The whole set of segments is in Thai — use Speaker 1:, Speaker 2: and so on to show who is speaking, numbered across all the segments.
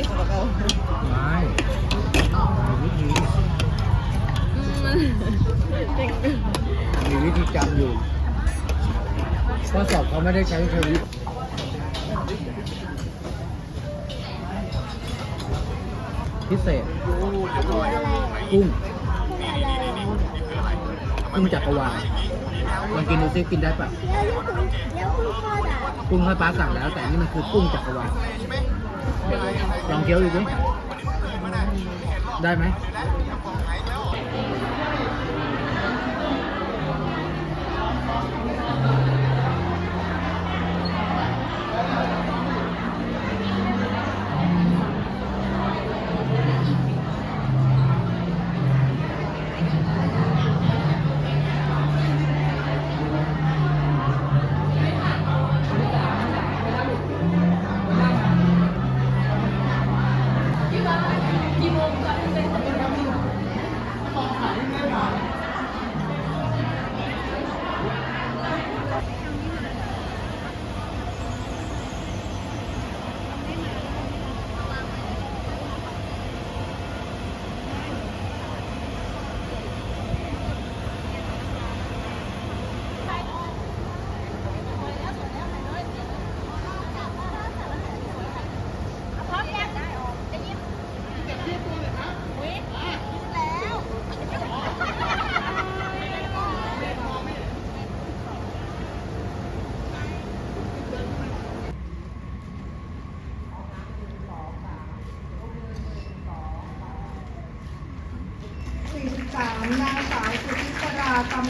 Speaker 1: กินนี่ของเรา
Speaker 2: ไม่มีวิธี
Speaker 1: อืมมันเก่ง
Speaker 2: มีวิธีจำอยู่ข้อสอบเขาไม่ได้ใช้ทวิตพิเศษ
Speaker 3: คืออะไรอะ
Speaker 2: กุ้ง
Speaker 3: คืออะไรอะ
Speaker 2: กุ้งจักรวาลลองกินดูซิกินได้ปะ
Speaker 3: แล้วลูกคุณแล้วคุณพ่อด่า
Speaker 2: กุ้งให้ป้าสั่งแล้ว แต่อันนี่มันคือกุ้งจักรวาล ลองเคี้ยวดูสิได้ไหม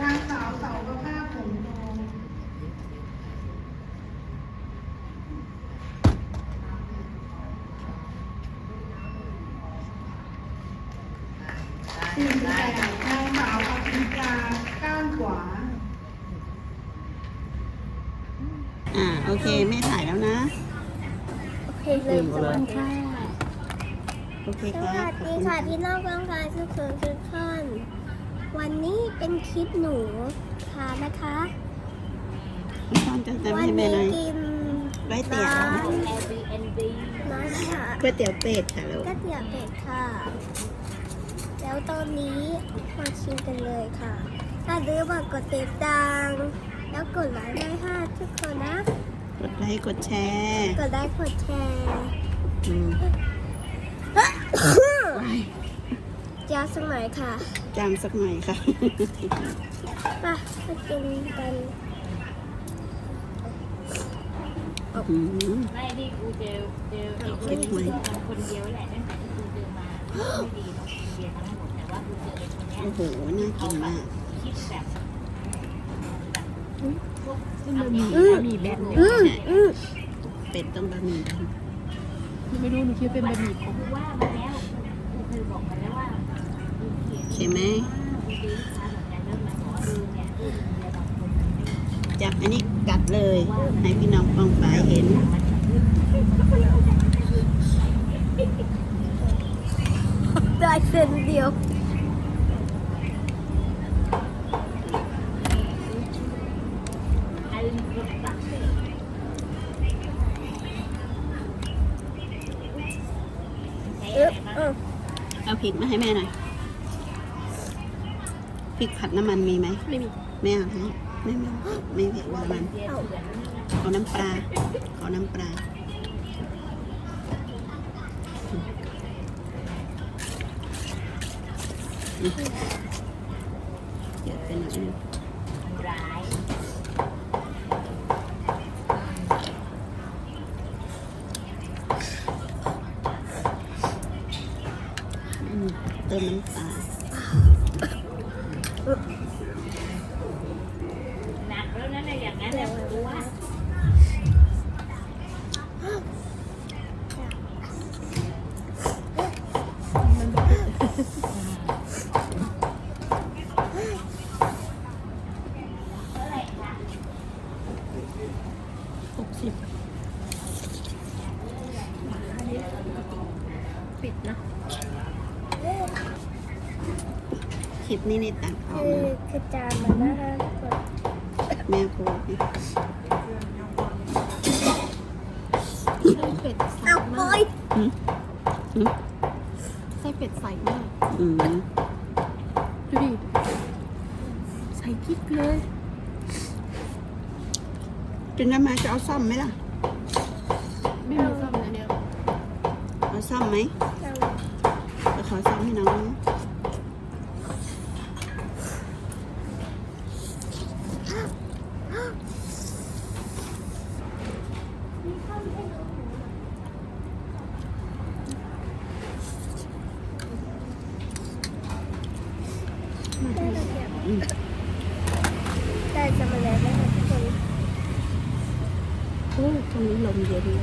Speaker 4: นางสาวเสาวประภาพผลทอง48นางสาวอภิกาก้านขวา
Speaker 5: อ่าโอเค แม่ถ่ายแล้วนะ
Speaker 3: โอเคเลยสวัสดีค่ะ
Speaker 5: โอเค
Speaker 3: ส
Speaker 5: ครับ
Speaker 3: วัส
Speaker 5: ขอบ
Speaker 3: ดี
Speaker 5: คุณ
Speaker 3: ค่ะพี่น้องกองการทุกคนทุกคน วันนี้เป็นคลิปหนูค่ะนะคะ
Speaker 5: พี่ตอนจะ
Speaker 3: วั
Speaker 5: ทำให้แม่
Speaker 3: นี้
Speaker 5: หน่อย
Speaker 3: กิน
Speaker 5: ก๋วยเตี๋ยว
Speaker 3: ร้านร้านค่ะ
Speaker 5: ก๋วยเตี๋ยวเป็ดค่ะลูก
Speaker 3: ก๋วยเตี๋ยวเป็ดค่ะ แล้วตอนนี้มาชิมกันเลยค่ะ ถ้าดื้อบอกกดติดตามแล้วกดไลค์ด้วยค่ะทุกคนนะ
Speaker 5: กดไลค์กดแชร์
Speaker 3: กดไลค์กดแชร์
Speaker 5: อืม
Speaker 3: ยาสมัยค่ะ
Speaker 5: จามสักหน่อยค่ะ
Speaker 3: ไปไปกินกัน
Speaker 5: อืม
Speaker 6: ไม่นี่กูเจอเจอไอ้ค
Speaker 5: เก็
Speaker 6: น
Speaker 5: บไว้
Speaker 6: คนเดียวแหละตั้งแต่ที่กูเจอมาไม่ดีเนาะเรียนทั้งหมดแต่ว่ากูเจอไอ้คนเนี้ย
Speaker 5: โอ้โหน่ากินมาก
Speaker 6: คิดแบบ
Speaker 3: อืม
Speaker 1: มีแบบนี้
Speaker 3: อืมอืม
Speaker 5: เป็ดต้องบะหมี่ด
Speaker 1: ไม่รู้หนูคิดว่าเป็นบะหมี่ผม
Speaker 6: กูว่า
Speaker 5: ช่ไหม
Speaker 6: กูซื้อลูกค้าเหมือนกันแล้วมันบอกว่าเออเนี่ยเออเดี๋ยวบางคนมันไม่
Speaker 5: จับอันนี้กัดเลย ให้พี่น้องปองปายเห็น
Speaker 3: ได้เส้นเดียว
Speaker 6: ไอ้คนตัก
Speaker 3: เออเออ
Speaker 5: เอาพริกมาให้แม่หน่อย พริกผัดน้ำมันมีไหม
Speaker 1: ไม่มี
Speaker 5: ไม่เอาฮะไม่ไม่ไม่เผ็น้ำมัน
Speaker 3: ขอ
Speaker 5: น้ำปลาขอน้ำปลาเยอะไปหน่อย
Speaker 6: ร้าย
Speaker 5: เติมน้ำตาล คลิปนี้ในตัดออก
Speaker 3: คือ
Speaker 5: นะ
Speaker 3: คือจานมันนะคะทุกคน
Speaker 5: แม่พูดนะ
Speaker 1: ไส้เป็ดใส
Speaker 3: เอาโอ้ย
Speaker 5: อืมอืม
Speaker 1: ไส้เป็ดใสมาก
Speaker 5: อืม
Speaker 1: ดูดิใส่พริกเลย
Speaker 5: กินได้ไหมจะเอาซ่อมไหมล่ะ
Speaker 1: ไม่มีซ่อมนะเนี่ย
Speaker 5: เอาซ่อมไหม
Speaker 3: เอา
Speaker 5: จะขอซ่อมให้น้อง
Speaker 3: ได้ระเบียบได้จะมาแล้วนะคะทุกคน
Speaker 5: โอ้ตรงนี้ลมเย็นเล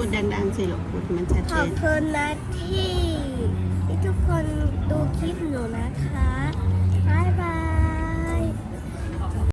Speaker 5: พูดดังๆสิลูกพูดมันชัด
Speaker 3: ข
Speaker 5: เจ
Speaker 3: อบ
Speaker 5: น
Speaker 3: คุณนะที่ที่ทุกคนดูคลิปหนูนะคะ บ๊ายบาย